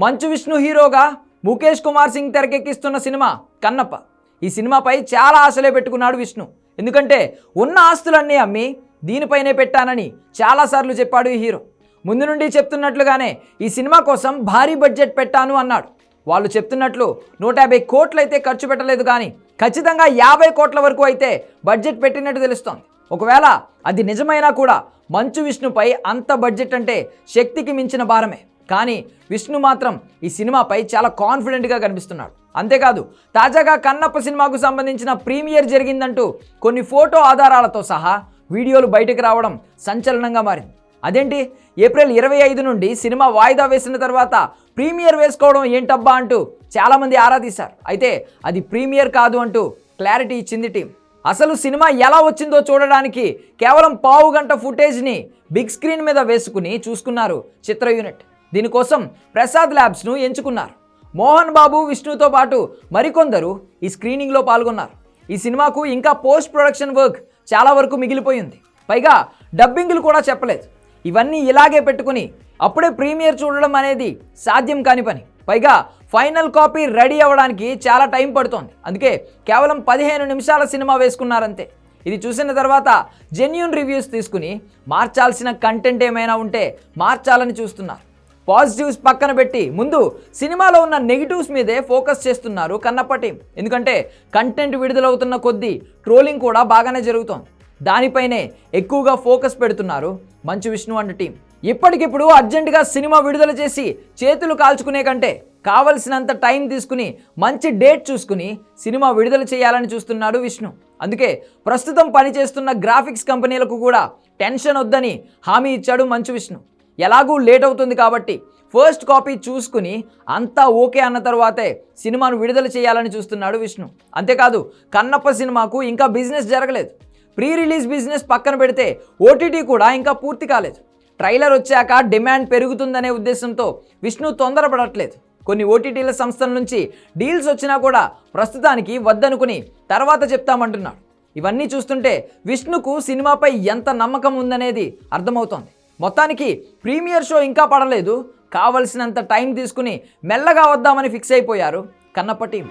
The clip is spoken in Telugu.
మంచు విష్ణు హీరోగా ముఖేష్ కుమార్ సింగ్ తెరకెక్కిస్తున్న సినిమా కన్నప్ప. ఈ సినిమాపై చాలా ఆశలే పెట్టుకున్నాడు విష్ణు. ఎందుకంటే ఉన్న ఆస్తులన్నీ అమ్మి దీనిపైనే పెట్టానని చాలాసార్లు చెప్పాడు ఈ హీరో. ముందు నుండి చెప్తున్నట్లుగానే ఈ సినిమా కోసం భారీ బడ్జెట్ పెట్టాను అన్నాడు. వాళ్ళు చెప్తున్నట్లు నూట యాభై కోట్లయితే ఖర్చు పెట్టలేదు కానీ ఖచ్చితంగా యాభై కోట్ల వరకు అయితే బడ్జెట్ పెట్టినట్టు తెలుస్తోంది. ఒకవేళ అది నిజమైనా కూడా మంచు విష్ణుపై అంత బడ్జెట్ అంటే శక్తికి మించిన భారమే. కానీ విష్ణు మాత్రం ఈ సినిమాపై చాలా కాన్ఫిడెంట్గా కనిపిస్తున్నాడు. అంతేకాదు తాజాగా కన్నప్ప సినిమాకు సంబంధించిన ప్రీమియర్ జరిగిందంటూ కొన్ని ఫోటో ఆధారాలతో సహా వీడియోలు బయటకు రావడం సంచలనంగా మారింది. అదేంటి? ఏప్రిల్ ఇరవై ఐదు నుండి సినిమా వాయిదా వేసిన తర్వాత ప్రీమియర్ వేసుకోవడం ఏంటబ్బా అంటూ చాలామంది ఆరా తీశారు. అయితే అది ప్రీమియర్ కాదు అంటూ క్లారిటీ ఇచ్చింది టీం. అసలు సినిమా ఎలా వచ్చిందో చూడడానికి కేవలం పావు గంట ఫుటేజ్ని బిగ్ స్క్రీన్ మీద వేసుకుని చూసుకున్నారు చిత్ర యూనిట్. దీనికోసం ప్రసాద్ ల్యాబ్స్ను ఎంచుకున్నారు. మోహన్ బాబు విష్ణుతో పాటు మరికొందరు ఈ స్క్రీనింగ్లో పాల్గొన్నారు. ఈ సినిమాకు ఇంకా పోస్ట్ ప్రొడక్షన్ వర్క్ చాలా వరకు మిగిలిపోయింది. పైగా డబ్బింగ్లు కూడా చెప్పలేదు. ఇవన్నీ ఇలాగే పెట్టుకుని అప్పుడే ప్రీమియర్ చూడడం అనేది సాధ్యం కాని పని. పైగా ఫైనల్ కాపీ రెడీ అవ్వడానికి చాలా టైం పడుతోంది. అందుకే కేవలం పదిహేను నిమిషాల సినిమా వేసుకున్నారంతే. ఇది చూసిన తర్వాత జెన్యున్ రివ్యూస్ తీసుకుని మార్చాల్సిన కంటెంట్ ఏమైనా ఉంటే మార్చాలని చూస్తున్నారు. పాజిటివ్స్ పక్కన పెట్టి ముందు సినిమాలో ఉన్న నెగిటివ్స్ మీదే ఫోకస్ చేస్తున్నారు కన్నప్పటి. ఎందుకంటే కంటెంట్ విడుదలవుతున్న కొద్దీ ట్రోలింగ్ కూడా బాగానే జరుగుతోంది. దానిపైనే ఎక్కువగా ఫోకస్ పెడుతున్నారు మంచు విష్ణు అండ్ టీం. ఇప్పటికిప్పుడు అర్జెంటుగా సినిమా విడుదల చేసి చేతులు కాల్చుకునే కంటే కావలసినంత టైం తీసుకుని మంచి డేట్ చూసుకుని సినిమా విడుదల చేయాలని చూస్తున్నాడు విష్ణు. అందుకే ప్రస్తుతం పనిచేస్తున్న గ్రాఫిక్స్ కంపెనీలకు కూడా టెన్షన్ వద్దని హామీ ఇచ్చాడు మంచు విష్ణు. ఎలాగూ లేట్ అవుతుంది కాబట్టి ఫస్ట్ కాపీ చూసుకుని అంతా ఓకే అన్న తర్వాతే సినిమాను విడుదల చేయాలని చూస్తున్నాడు విష్ణు. అంతేకాదు కన్నప్ప సినిమాకు ఇంకా బిజినెస్ జరగలేదు. ప్రీ రిలీజ్ బిజినెస్ పక్కన పెడితే ఓటీటీ కూడా ఇంకా పూర్తి కాలేదు. ట్రైలర్ వచ్చాక డిమాండ్ పెరుగుతుందనే ఉద్దేశంతో విష్ణు తొందరపడట్లేదు. కొన్ని ఓటీటీల సంస్థల నుంచి డీల్స్ వచ్చినా కూడా ప్రస్తుతానికి వద్దనుకుని తర్వాత చెప్తామంటున్నాడు. ఇవన్నీ చూస్తుంటే విష్ణుకు సినిమాపై ఎంత నమ్మకం ఉందనేది అర్థమవుతోంది. మొత్తానికి ప్రీమియర్ షో ఇంకా పడలేదు. కావలసినంత టైం తీసుకుని మెల్లగా వద్దామని ఫిక్స్ అయిపోయారు కన్నప్ప టీం.